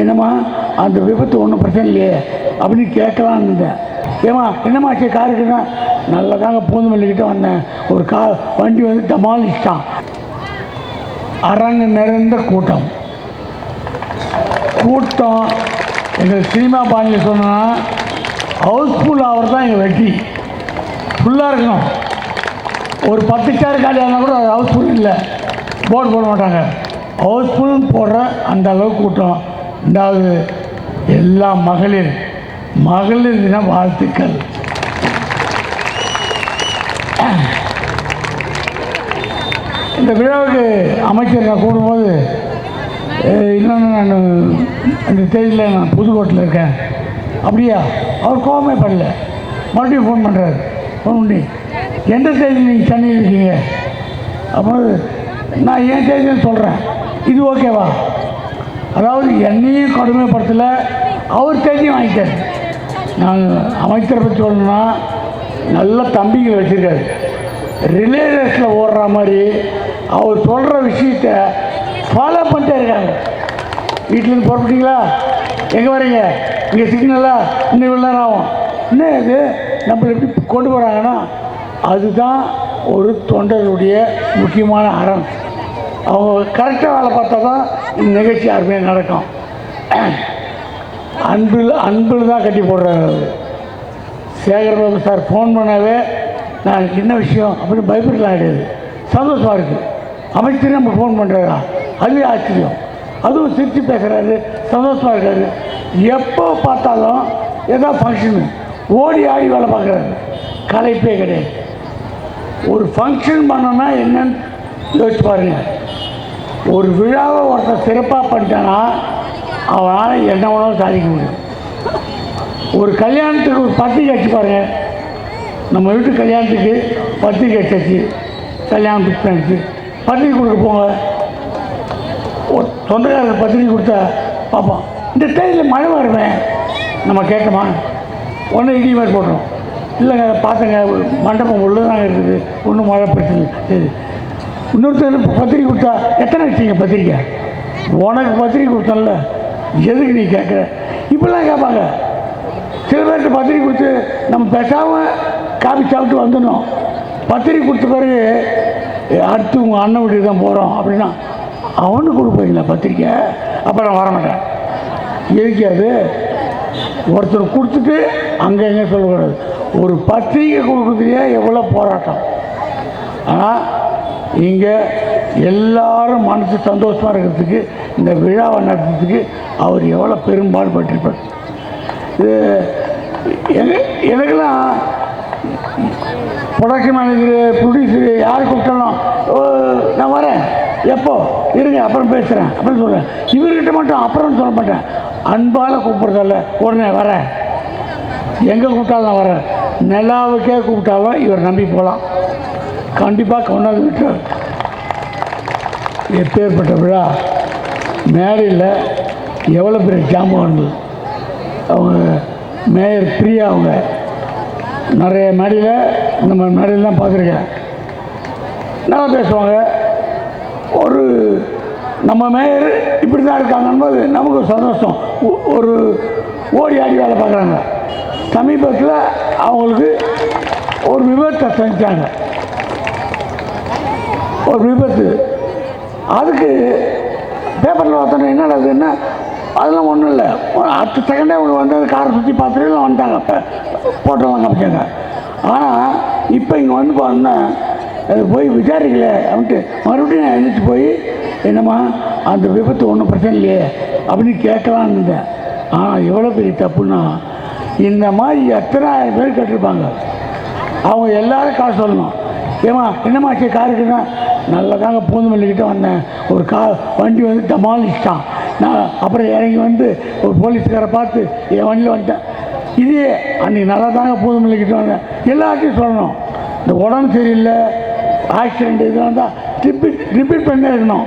என்னம்மா அந்த விபத்து ஒன்றும் பிரச்சனை இல்லையே அப்படின்னு கேட்கலான்னு இருந்தேன். ஏமா என்னம்மா ஆச்சு காருக்குன்னா நல்லதாங்க பூந்தமல்லிக்கிட்ட வந்தேன். ஒரு கா வண்டி வந்து டமாலிச்சிட்டான் அரங்கு நிறைந்த கூட்டம். கூட்டம் எங்கள் சினிமா பாணியில் சொன்னால் ஹவுஸ்ஃபுல் ஆகிறது தான் எங்கள் வெற்றி ஃபுல்லாக இருக்கணும். ஒரு பத்து சேர் காலி ஆனால் கூட அது ஹவுஸ்ஃபுல் இல்லை. போர்டு போட மாட்டாங்க. ஹவுஸ்ஃபுல்னு போடுற அந்த அளவுக்கு கூட்டம். ரெண்டாவது எல்லா மகளிர் மகளிர் தின வாழ்த்துக்கள். இந்த விழாவுக்கு அமைச்சர் நான் கூடும்போது இன்னொன்று நான் அந்த தேதியில் நான் புதுக்கோட்டையில் இருக்கேன். அப்படியா? அவர் கோபமே படல. மறுபடியும் ஃபோன் பண்ணுறாரு ஃபோன் பண்ணி எந்த தேதி நீங்கள் சென்னையில் இருக்கீங்க? அப்போ நான் என் தேதியில் சொல்கிறேன் இது ஓகேவா அதாவது என்னையும் கடுமைப்படுத்தலை அவர் தேதியும் வாங்கிட்டார். நான் அமைச்சரை பற்றி சொல்லணும்னா நல்ல தம்பிங்க வச்சுருக்காரு. ரிலே ரேஸில் ஓடுற மாதிரி அவர் சொல்கிற விஷயத்த ஃபாலோ பண்ணிட்டே இருக்காங்க. வீட்டிலேருந்து புறப்பட்டீங்களா? எங்கே வரீங்க? இங்கே சிக்னலா? இன்னும் இவ்வளோ நேரம் ஆகும். என்ன இது? நம்மளை எப்படி கொண்டு போகிறாங்கன்னா அதுதான் ஒரு தொண்டருடைய முக்கியமான அறம். அவங்க கரெக்டாக வேலை பார்த்தா தான் நிகழ்ச்சி அருமையாக நடக்கும். அன்பில் அன்பில் தான் கட்டி போடுறாரு சேகர் சேகர்பாபு சார் ஃபோன் பண்ணாவே நான் என்ன விஷயம் அப்படின்னு பயப்படலாம் கிடையாது சந்தோஷமாக இருக்குது அமைச்சர் நம்ம ஃபோன் பண்ணுறாரா அதுவே ஆச்சரியம். அதுவும் சிரித்து பேசுகிறாரு சந்தோஷமாக இருக்காரு. எப்போ பார்த்தாலும் ஏதோ ஃபங்க்ஷனு ஓடி ஆடி வேலை பார்க்குறாரு. கலைப்பே கிடையாது. ஒரு ஃபங்க்ஷன் பண்ணோன்னா என்னன்னு யோசிச்சு பாருங்கள் ஒரு விழாவை ஒருத்தர் சிறப்பாக பண்ணிட்டானா அவனால் என்ன வேணாலும் சாதிக்க முடியும். ஒரு கல்யாணத்துக்கு ஒரு பத்திரிக்கை அடிச்சு பாருங்க. நம்ம வீட்டு கல்யாணத்துக்கு பத்திரிக்கை அடிச்சாச்சு கல்யாணம் ஃபிக்ஸ் பண்ணிச்சு பத்திரிக்கை கொடுக்க போங்க. ஒரு சொந்தக்காரர் பத்திரிக்கை கொடுத்தா பார்ப்போம். இந்த டைமில் மழை வருமே? நம்ம கேட்டோமா? ஒன்று இடி மாதிரி போடுறோம். இல்லைங்க பார்த்தங்க மண்டபம் உள்ளதாக இருக்குது. ஒன்றும் மழை பிரச்சனை சரி. இன்னொருத்தர் பத்திரிக்கை கொடுத்தா எத்தனை வச்சிங்க பத்திரிக்கை? உனக்கு பத்திரிக்கை கொடுத்தல எதுக்கு நீ கேட்குற? இப்படிலாம் கேட்பாங்க. சில பேர்கிட்ட பத்திரிக்கை கொடுத்து நம்ம பேசாமல் காபி சாப்பிட்டு வந்துடணும். பத்திரிக்கை கொடுத்த பிறகு அடுத்து உங்கள் அண்ணன் வீட்டுக்கு தான் போகிறோம் அப்படின்னா அவனுக்கு கொடுப்பீங்களா பத்திரிக்கை? அப்போ நான் வரமாட்டேன். எதுக்கு அது? ஒருத்தர் கொடுத்துட்டு அங்கே எங்கே சொல்லக்கூடாது ஒரு பத்திரிக்கை கொடுக்குறதுக்கே எவ்வளோ போராட்டம். ஆனால் இங்கே எல்லாரும் மனசு சந்தோஷமாக இருக்கிறதுக்கு இந்த விழாவை நடத்துறதுக்கு அவர் எவ்வளோ பெரும்பாடுபட்டிருப்பார் இது எனக்கெல்லாம் ப்ரொடக்ஷன் மேனேஜர் ப்ரொடியூசரு யார் கூப்பிட்டாலும் "ஓ, நான் வரேன். எப்போ? இருங்க அப்புறம் பேசுகிறேன் அப்படின்னு சொல்கிறேன் இவர்கிட்ட மட்டும் அப்புறம் சொல்ல மாட்டேன். அன்பால் கூப்பிட்றதில்ல. உடனே வரேன். எங்கே கூப்பிட்டாலும் நான் வரேன். நிலாவுக்கே கூப்பிட்டாலும் இவர் நம்பி போகலாம். கண்டிப்பாக கொண்டாந்து விட்டார் எப்பேற்பட்ட விழா? மேடையில் எவ்வளோ பெரிய ஜாம்பம் இருந்தது. அவங்க மேயர் பிரியா அவங்க. நிறைய மேடையில் இந்த மாதிரி மேடையில் தான் பார்த்துருக்கேன். நல்லா பேசுவாங்க. ஒரு நம்ம மேயர் இப்படி தான் இருக்காங்கன்னும்போது நமக்கு சந்தோஷம். ஒ- ஒரு ஓடி ஆடி வேலை பார்க்குறாங்க. சமீபத்தில் அவங்களுக்கு ஒரு விபத்தை செஞ்சாங்க. ஒரு விபத்து. அதுக்கு பேப்பரில் பார்த்தோன்னா என்னடா இதுன்னா அதெல்லாம் ஒன்றும் இல்லை. ஒரு அடுத்த செகண்டே அவங்க வந்து காரை சுற்றி பார்த்துட்டு எல்லாம் வந்துட்டாங்க. அப்போ போட்டோலாம் காமிச்சாங்க. ஆனால் இப்போ இங்கே வந்து பார்த்தோன்னா அது போய் விசாரிக்கல அப்படின்ட்டு மறுபடியும் நான் எழுந்திரிச்சு போய் என்னம்மா அந்த விபத்து ஒன்றும் பிரச்சனை இல்லையே அப்படின்னு கேட்கலான்னு இருந்தேன். ஆனால் எவ்வளோ பெரிய தப்புன்னா இந்த மாதிரி எத்தனாயிரம் பேர் கேட்டிருப்பாங்க. அவங்க எல்லாரும் காசு சொல்லணும். ஏமா சரி காருக்குன்னா நல்லதாங்க பூந்தமல்லிக்கிட்ட வந்தேன். ஒரு கா வண்டி வந்து டமாலிச்சிட்டான் நான் அப்புறம் இறங்கி வந்து ஒரு போலீஸ்காரை பார்த்து என் வண்டியில் வந்துட்டேன். இதே அன்றைக்கி நல்லா தாங்க பூந்தமல்லிக்கிட்ட வந்தேன். எல்லாத்தையும் சொல்லணும். இந்த உடம்பு சரியில்லை ஆக்சிடெண்ட் இதெல்லாம் தான் ரிப்பீட் ரிப்பீட் பண்ணே இருக்கணும்.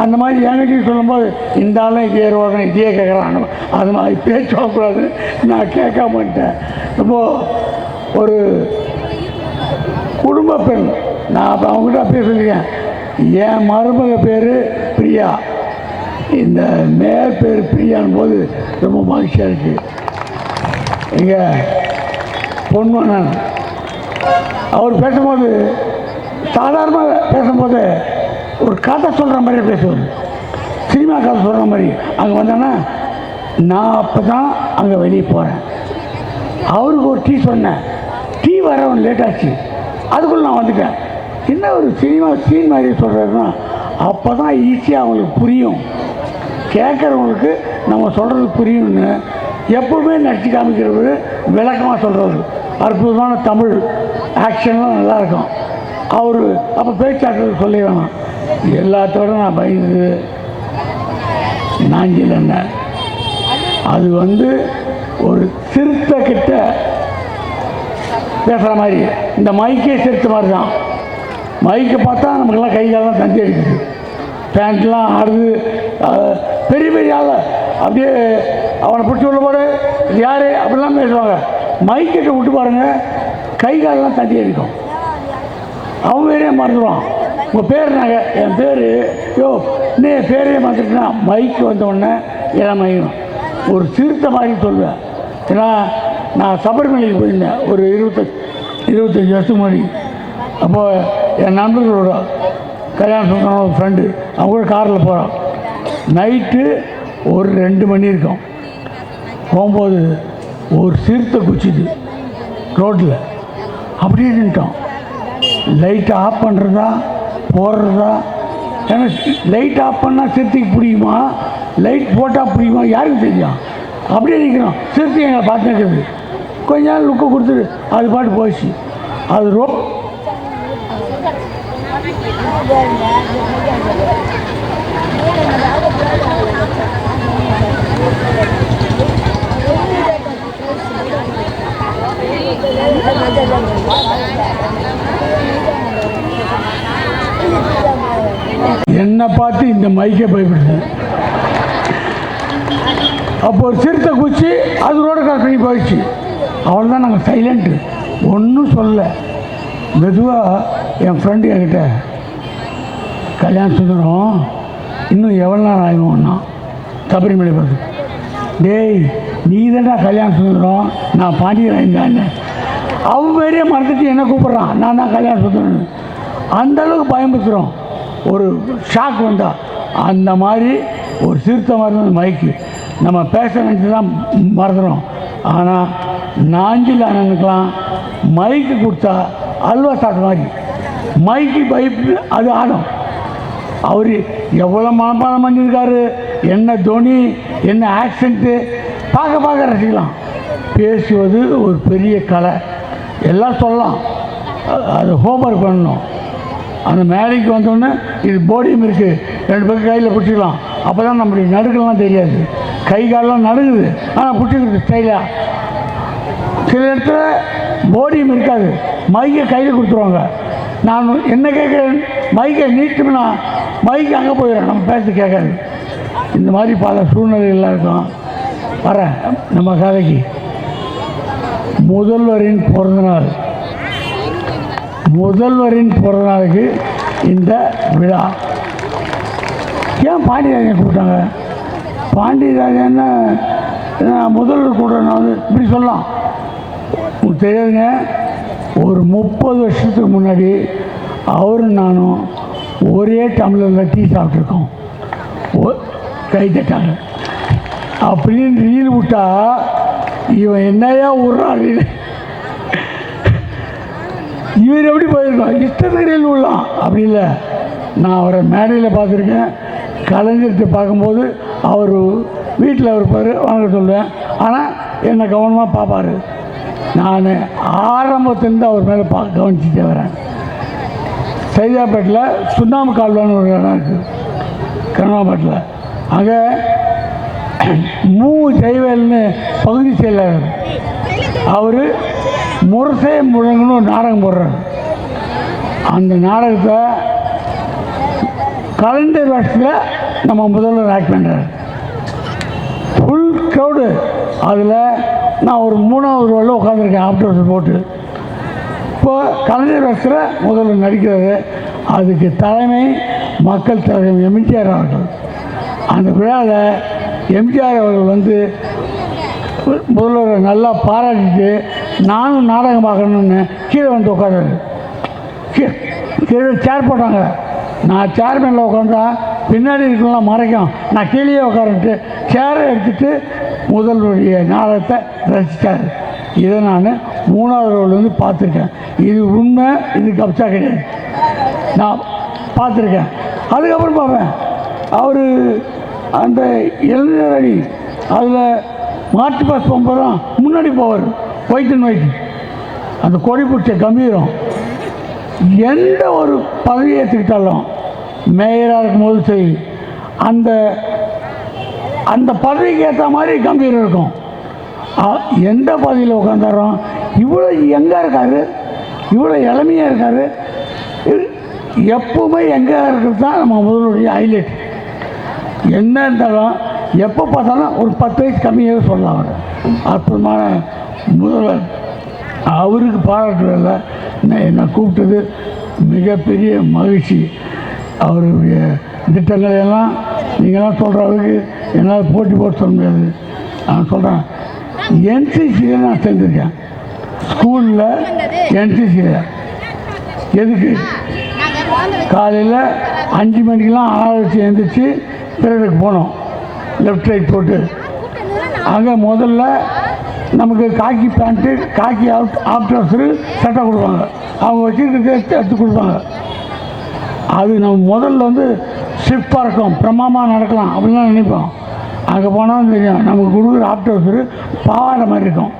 அந்த மாதிரி என்கிட்டையும் சொல்லும்போது இந்த ஆளும் இதே ரோகம் இதே கேட்குறான் அது மாதிரி பேச்சு சொல்லக்கூடாது நான் கேட்காம இப்போது ரொம்ப ஒரு குடும்ப பெண் நான் அப்போ அவங்ககிட்ட அப்பயே சொல்லியிருக்கேன் என் மருமக பேர் பிரியா. இந்த மேயர் பேர் பிரியான் போது ரொம்ப மகிழ்ச்சியாக இருக்குது இங்கே பொன்மனன் அவர் பேசும்போது சாதாரணமாக பேசும்போது ஒரு கதை சொல்கிற மாதிரி பேசுவார். சினிமா கதை சொல்கிற மாதிரி. அங்கே வந்தோன்னா நான் அப்போ தான் அங்கே வெளியே போகிறேன் அவருக்கு ஒரு டீ சொன்னேன். டீ வரவன் லேட் ஆச்சு. அதுக்குள்ளே நான் வந்துட்டேன். என்ன ஒரு சினிமா சீன் மாதிரி சொல்கிறாருன்னா அப்போ தான் ஈஸியாக அவங்களுக்கு புரியும். கேட்குறவங்களுக்கு நம்ம சொல்கிறது புரியும்னு எப்பவுமே நடிச்சு காமிக்கிறவர் விளக்கமாக சொல்கிறவர் அற்புதமான தமிழ் ஆக்ஷன்லாம் நல்லாயிருக்கும் அவர் அப்போ பேச்சாற்றல் சொல்லி வேணாம். எல்லாத்தோட நான் பயந்து நாஞ்சில் என்ன? அது வந்து ஒரு சிறுத்தை கிட்ட பேசுகிற மாதிரி. இந்த மைக்கே சிறுத்தை மாதிரி தான் மைக்கை பார்த்தா நமக்கெல்லாம் கை காலெல்லாம் தந்தி அடிக்குது பேண்ட்லாம் ஆடுது பெரிய பெரிய ஆள். அப்படியே அவனை பிடிச்சி உள்ள போடு. யார்? அப்படிலாம் பேசுவாங்க. மைக்கிட்ட விட்டு பாருங்க. கை காலெல்லாம் தந்தி அடிக்கும் அவன் பேரே மறந்துடுவான். உங்கள் பேர் நாங்கள் என் பேர் யோ நீ என் பேரே மறந்துட்டுனா மைக்கு வந்த உடனே இளமையும் ஒரு சிறுத்தை மாதிரி சொல்லுவேன். ஏன்னா நான் சபரிமலைக்கு போயிருந்தேன். ஒரு இருபத்தஞ்சு இருபத்தஞ்சி வருஷத்துக்கு முன்னாடி. அப்போது என் நண்பர்களோட கல்யாணம் சொன்ன ஒரு ஃப்ரெண்டு அவங்க கூட காரில் போகிறான் நைட்டு ஒரு ரெண்டு மணி இருக்கும். போகும்போது ஒரு சிறுத்தை குச்சிது ரோட்டில் அப்படியே நின்ட்டோம் லைட்டை ஆஃப் பண்ணுறதா போடுறதா? ஏன்னா லைட் ஆஃப் பண்ணால் சிறுத்தைக்கு பிடிக்குமா லைட் போட்டால் பிடிக்குமா யாருக்கு தெரியும் அப்படியே நிற்கிறோம் சிறுத்தை எங்களை பார்த்து நிற்கிறது. கொஞ்ச நேரம் லுக்கை கொடுத்துட்டு அது பாட்டு போயிடுச்சு. அது ரோ என்னை பார்த்து இந்த மைக்கை பயப்படுது. அப்போ ஒரு சிறுத்தை குச்சி அதோட ரோடு போயிடுச்சு. அவள் தான் நாங்கள் சைலண்ட்டு ஒன்றும் சொல்லலை. மெதுவாக என் ஃப்ரெண்டு என்கிட்ட கல்யாண சுந்தரம் இன்னும் எவ்வளோ நேரம் ஆகும்னா? சபரிமலை பார்த்து டேய் நீ தான்டா கல்யாண சுந்தரம் நான் பாண்டியராயன் தான் அவன் பேரே மறந்துட்டு என்ன கூப்பிட்றான்? நான் தான் கல்யாண சுந்தரம் அந்தளவுக்கு அளவுக்கு ஒரு ஷாக் வந்தா அந்த மாதிரி ஒரு சிறுத்தை மருந்து மைக்கு நம்ம பேச வேண்டியது தான் மறந்துடும் ஆனால் நாஞ்சில் அண்ணனுக்கெலாம் மைக்கு கொடுத்தா அல்வா சாப்பிட்ட மாதிரி. மைக்கு பைப்பு அது ஆடும் அவர் எவ்வளோ மனப்பாடம் பண்ணியிருக்காரு என்ன துணி என்ன ஆக்சண்ட்டு பார்க்க பார்க்க ரசிக்கலாம். பேசுவது ஒரு பெரிய கலை. எல்லாம் சொல்லலாம். அது ஹோம்ஒர்க் பண்ணணும். அந்த மேடைக்கு வந்தோடனே இது போடியம் இருக்குது ரெண்டு பேரும் கையில் பிடிச்சிக்கலாம். அப்போ தான் நம்மளுடைய நடுக்கலாம் தெரியாது. கை காலெல்லாம் நடுங்குது. ஆனால் பிடிச்சிக்கிறது ஸ்டைலாக சில இடத்துல போடியும் இருக்காது. மைக்கை கையில் கொடுத்துருவாங்க. நான் என்ன கேட்குறேன்? மைக்கை நீட்டும்னா மைக்கு அங்கே போயிடும் நம்ம பேச கேட்காது. இந்த மாதிரி பல சூழ்நிலைகள்லாம் இருக்கும். வர நம்ம கதைக்கு. முதல்வரின் பிறந்தநாள். முதல்வரின் பிறந்தநாளுக்கு இந்த விழா. ஏன் பாண்டியராஜன் கூப்பிட்டாங்க? பாண்டியராஜன் முதல்வர் கூட்டம் வந்து இப்படி சொல்லலாம். உங்களுக்கு தெரியாதுங்க ஒரு முப்பது வருஷத்துக்கு முன்னாடி அவரும் நானும் ஒரே டம்ளரில் டீ சாப்பிட்ருக்கோம் கை தட்டாங்க. அப்படின்னு ரீல் விட்டா இவன் என்னையா விட்றான் ரீல். இவர் எப்படி போயிருக்கோம் இஷ்டத்துக்கு ரீல் விடலாம். அப்படி இல்லை. நான் அவரை மேடையில் பார்த்துருக்கேன். கலைஞர்கிட்ட பார்க்கும்போது அவர் வீட்டில் இருப்பார் வணக்கம் சொல்லுவேன். ஆனால் என்னை கவனமாக பார்ப்பார். நான் ஆரம்பத்துலேருந்து அவர் மேலே பா கவனிச்சுட்டே வரேன். சைதாப்பேட்டில் சுண்ணாம்பு கால்வான்னு ஒரு இடம் இருக்குது கருணாபேட்டில் அங்கே மூ. ஜெய்வேல்னு பகுதி செயலாளர். அவர் முரசே முழங்குன்னு ஒரு நாடகம் போடுறார். அந்த நாடகத்தை கலண்டர் வருஷத்தில் நம்ம முதல்வர் ஆக்ட் பண்ணுறார் ஃபுல் க்ரௌடு அதில் நான் ஒரு மூணாவது ரோவில் உட்காந்துருக்கேன் ஆப்டர்ஸ் போட்டு. இப்போது கலைஞர் வருஷத்தில் முதல்வர் நடிக்கிறது அதுக்கு தலைமை மக்கள் தலைவர் எம்ஜிஆர் அவர்கள். அந்த விழாவில் எம்ஜிஆர் அவர்கள் வந்து முதல்வரை நல்லா பாராட்டிட்டு நானும் நாடகம் பார்க்கணுன்னு கீழே வந்து உட்காந்தாரு கீழே கீழே சேர் போட்டாங்க. நான் சேர்மேனில் உட்காந்தா பின்னாடி இருக்கலாம் மறைக்கும் நான் கீழே உட்காரன்ட்டு சேரை எடுத்துட்டு முதல்வருடைய நாடகத்தை ரசித்தார் இதை நான் மூணாவது ரோல்லேருந்து பார்த்துருக்கேன். இது உண்மை இது கப்சா கிடையாது. நான் பார்த்துருக்கேன். அதுக்கப்புறம் பார்ப்பேன். அவர் அந்த இளைஞர் அணி அதில் மார்ச் பாஸ் போகும்போதுலாம் முன்னாடி போவார் ஒயிட் அண்ட் ஒயிட் அந்த கொடி பிடிச்ச கம்பீரம். எந்த ஒரு பதவி ஏற்றுக்கிட்டாலும் மேயராக இருக்கும்போது சரி அந்த அந்த பதவிக்கு ஏற்ற மாதிரி கம்பீர் இருக்கும். எந்த பதவியில் உட்காந்தாரோ இவ்வளோ எங்கே இருக்காரு? இவ்வளோ இளமையாக இருக்காரு? எப்பவுமே எங்கே இருக்கிறது தான் நம்ம முதலுடைய ஹைலைட். என்ன இருந்தாலும் எப்போ பார்த்தாலும் ஒரு பத்து வயசு கம்மியாக சொல்லலாம் அவர். அற்புதமான முதல்வர். அவருக்கு பாராட்டுறதில்ல நான் என்னை கூப்பிட்டது மிகப்பெரிய மகிழ்ச்சி. அவருடைய திட்டங்களை எல்லாம் நீங்களாம் சொல்கிற அளவுக்கு என்னால் போட்டி போட்டு சொல்ல முடியாது. நான் சொல்கிறேன் என்சிசியில் நான் சேர்ந்துருக்கேன். ஸ்கூலில் என்சிசியில் எதுக்கு? காலையில் அஞ்சு மணிக்கெல்லாம் ஆராய்ச்சி எழுந்திரிச்சு பிறருக்கு போனோம். லெஃப்ட் ரைட் போட்டு. அங்கே முதல்ல நமக்கு காக்கி பேண்ட்டு காக்கி ஆஃப் ஆஃப்டர்ஸரு சட்டை கொடுப்பாங்க. அவங்க வச்சுருக்க எடுத்து கொடுப்பாங்க. அது நம்ம முதல்ல வந்து ஷிஃப்டாக இருக்கும் பிரமாமாக நடக்கலாம் அப்படின்லாம் நினைப்போம். அங்கே போனால் தெரியும் நமக்கு கொடுக்குற ஆஃப்டர்ஸரு பாவாடை மாதிரி இருக்கும்.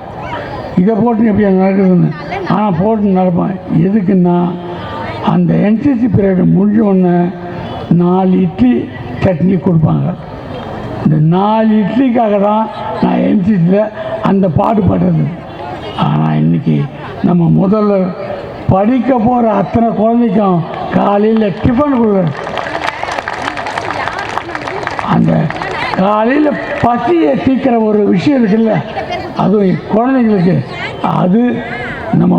இதை போட்டு எப்படி அங்கே நடக்குதுன்னு. ஆனால் போட்டு நடப்பேன் எதுக்குன்னா அந்த என்சிசி பீரியடு முடிஞ்ச உடனே நாலு இட்லி சட்னி கொடுப்பாங்க. இந்த நாலு இட்லிக்காக தான் நான் என்சிசியில் அந்த பாடுபட்டது ஆனால் இன்னைக்கு நம்ம முதல்ல படிக்க போகிற அத்தனை குழந்தைக்கும் காலையில் டிஃபன் கொடுக்குறது அந்த காலையில் பசியை தீக்கிற ஒரு விஷயம் இருக்குல்ல அதுவும் குழந்தைங்களுக்கு. அது நம்ம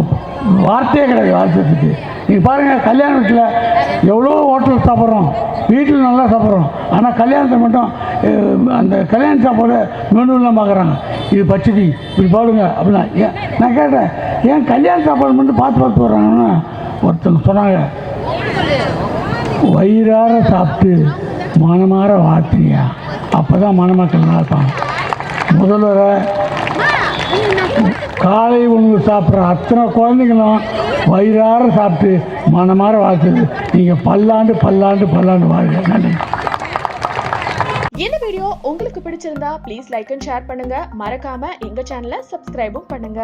வார்த்தையே கிடையாது வார்த்தைக்கு நீங்கள் பாருங்கள் கல்யாண வீட்டில் எவ்வளோ ஹோட்டல் சாப்பிட்றோம். வீட்டில் நல்லா சாப்பிட்றோம். ஆனால் கல்யாணத்தை மட்டும் அந்த கல்யாண சாப்பாடு மெனுலாம் பார்க்குறாங்க இது பச்சடி இப்படி பாடுங்க அப்படின்னா ஏன் நான் கேட்டேன் ஏன் கல்யாண சாப்பாடு மட்டும் பார்த்து பார்த்து போடுறாங்கன்னா ஒருத்தவங்க சொன்னாங்க வயிறார சாப்பிட்டு மனமாற வாழ்த்தியா? அப்போ தான் மணமக்கள் நல்லா முதல்வரை காலை உணவு சாப்பிட்ற அத்தனை குழந்தைங்களும் வயிறார சாப்பிட்டு மனமாற வாழ்த்துது. நீங்கள் பல்லாண்டு பல்லாண்டு பல்லாண்டு வாழ்க. நன்றி. இந்த வீடியோ உங்களுக்கு பிடிச்சிருந்தா ப்ளீஸ் லைக் அண்ட் ஷேர் பண்ணுங்க. மறக்காம எங்க சேனலை சப்ஸ்கிரைபும் பண்ணுங்க.